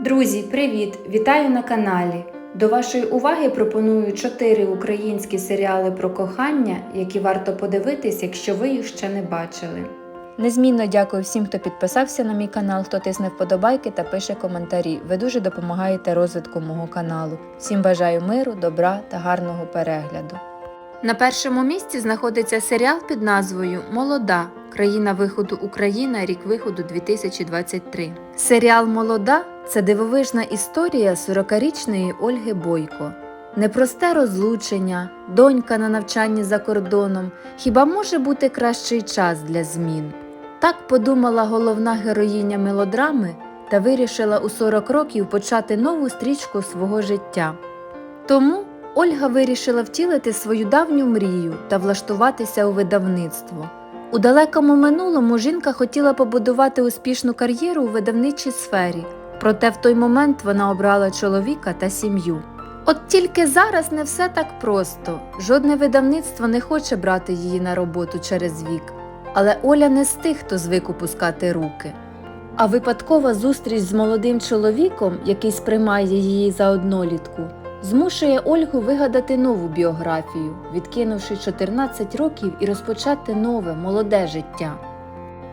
Друзі, привіт! Вітаю на каналі. До вашої уваги пропоную чотири українські серіали про кохання, які варто подивитись, якщо ви їх ще не бачили. Незмінно дякую всім, хто підписався на мій канал, хто тисне вподобайки та пише коментарі. Ви дуже допомагаєте розвитку мого каналу. Всім бажаю миру, добра та гарного перегляду. На першому місці знаходиться серіал під назвою Молода. Країна виходу Україна, рік виходу 2023. Серіал Молода це дивовижна історія 40-річної Ольги Бойко. Непросте розлучення, донька на навчанні за кордоном. Хіба може бути кращий час для змін? Так подумала головна героїня мелодрами та вирішила у 40 років почати нову стрічку свого життя. Тому Ольга вирішила втілити свою давню мрію та влаштуватися у видавництво. У далекому минулому жінка хотіла побудувати успішну кар'єру у видавничій сфері, проте в той момент вона обрала чоловіка та сім'ю. От тільки зараз не все так просто. Жодне видавництво не хоче брати її на роботу через вік. Але Оля не з тих, хто звик опускати руки. А випадкова зустріч з молодим чоловіком, який сприймає її за однолітку, змушує Ольгу вигадати нову біографію, відкинувши 14 років і розпочати нове молоде життя.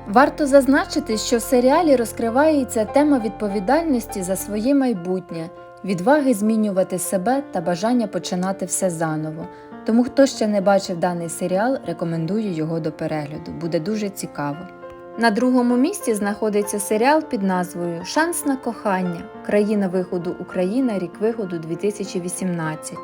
Варто зазначити, що в серіалі розкривається тема відповідальності за своє майбутнє, відваги змінювати себе та бажання починати все заново. Тому хто ще не бачив даний серіал, рекомендую його до перегляду. Буде дуже цікаво. На другому місці знаходиться серіал під назвою Шанс на кохання. Країна виходу Україна, рік виходу 2018.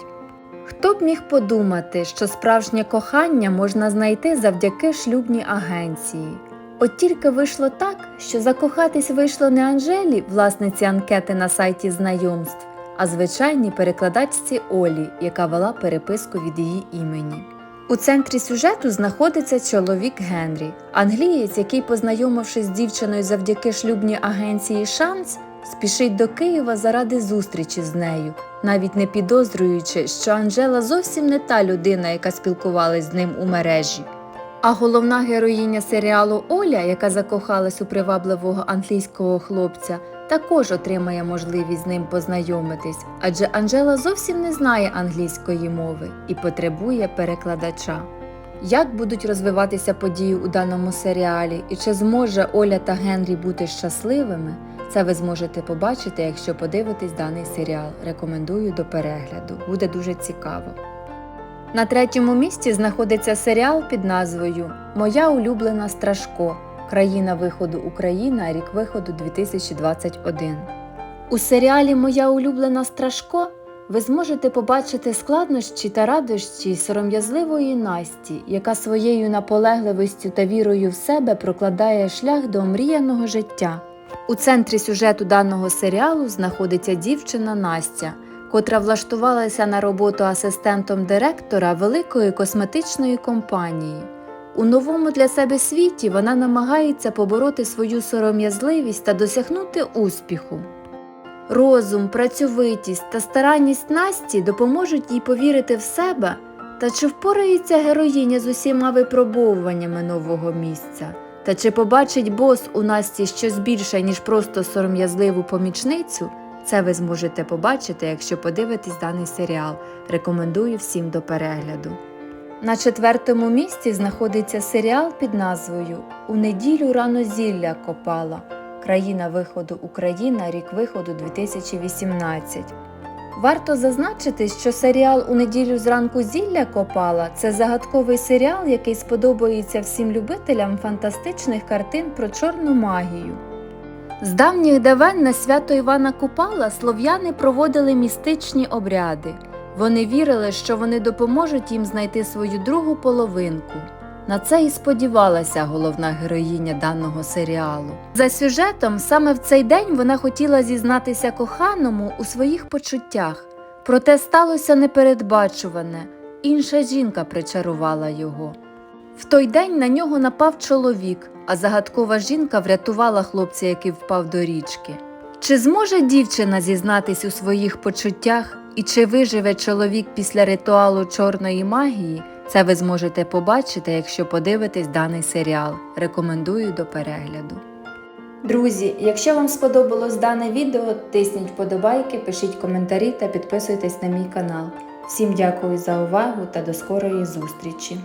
Хто б міг подумати, що справжнє кохання можна знайти завдяки шлюбній агенції? От тільки вийшло так, що закохатись вийшло не Анжелі, власниці анкети на сайті знайомств, а звичайній перекладачці Олі, яка вела переписку від її імені. У центрі сюжету знаходиться чоловік Генрі, англієць, який, познайомившись з дівчиною завдяки шлюбній агенції Шанс, спішить до Києва заради зустрічі з нею, навіть не підозрюючи, що Анжела зовсім не та людина, яка спілкувалась з ним у мережі. А головна героїня серіалу Оля, яка закохалась у привабливого англійського хлопця, також отримає можливість з ним познайомитись, адже Анжела зовсім не знає англійської мови і потребує перекладача. Як будуть розвиватися події у даному серіалі і чи зможе Оля та Генрі бути щасливими, це ви зможете побачити, якщо подивитесь даний серіал. Рекомендую до перегляду, буде дуже цікаво. На третьому місці знаходиться серіал під назвою Моя улюблена Страшко. Країна виходу Україна, рік виходу 2021. У серіалі Моя улюблена Страшко ви зможете побачити складнощі та радощі сором'язливої Насті, яка своєю наполегливістю та вірою в себе прокладає шлях до омріяного життя. У центрі сюжету даного серіалу знаходиться дівчина Настя, котра влаштувалася на роботу асистентом директора великої косметичної компанії. У новому для себе світі вона намагається побороти свою сором'язливість та досягнути успіху. Розум, працьовитість та старанність Насті допоможуть їй повірити в себе та чи впорається героїня з усіма випробовуваннями нового місця, та чи побачить бос у Насті щось більше, ніж просто сором'язливу помічницю, це ви зможете побачити, якщо подивитесь даний серіал. Рекомендую всім до перегляду. На четвертому місці знаходиться серіал під назвою У неділю рано зілля копала. Країна виходу Україна, рік виходу 2018. Варто зазначити, що серіал У неділю зранку зілля копала це загадковий серіал, який сподобається всім любителям фантастичних картин про чорну магію. З давніх давен на свято Івана Купала слов'яни проводили містичні обряди. Вони вірили, що вони допоможуть їм знайти свою другу половинку. На це і сподівалася головна героїня даного серіалу. За сюжетом, саме в цей день вона хотіла зізнатися коханому у своїх почуттях, проте сталося непередбачуване. Інша жінка причарувала його. В той день на нього напав чоловік, а загадкова жінка врятувала хлопця, який впав до річки. Чи зможе дівчина зізнатись у своїх почуттях і чи виживе чоловік після ритуалу чорної магії? Це ви зможете побачити, якщо подивитесь даний серіал. Рекомендую до перегляду. Друзі, якщо вам сподобалось дане відео, тисніть вподобайки, пишіть коментарі та підписуйтесь на мій канал. Всім дякую за увагу та до скорої зустрічі!